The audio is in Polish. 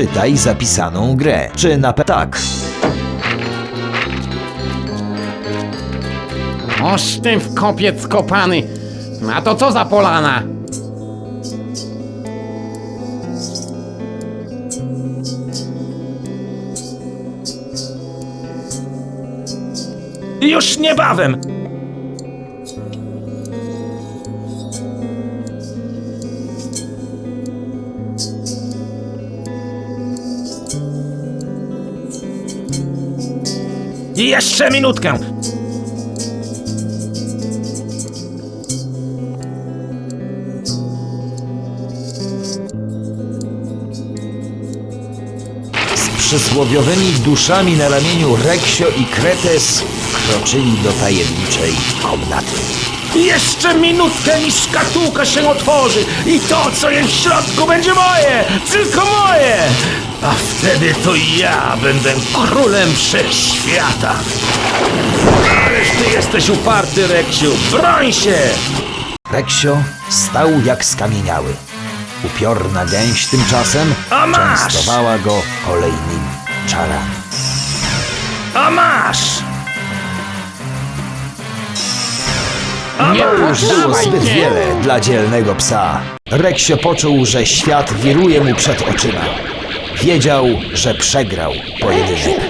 Czytaj zapisaną grę. Czy na pe... Tak. Ty w kopiec kopany. A to co za polana? Już niebawem! Jeszcze minutkę! Przysłowiowymi duszami na ramieniu Reksio i Kretes wkroczyli do tajemniczej komnaty. Jeszcze minutkę i szkatułka się otworzy i to, co jest w środku, będzie moje! Tylko moje! A wtedy to ja będę królem wszechświata! Ależ ty jesteś uparty, Reksiu! Broń się! Reksio stał jak skamieniały. Upiorna gęś tymczasem A masz! częstowała go kolejnymi czarami. A masz! A Nie To już było zbyt wiele dla dzielnego psa. Reksio poczuł, że świat wiruje mu przed oczyma. Wiedział, że przegrał pojedynek.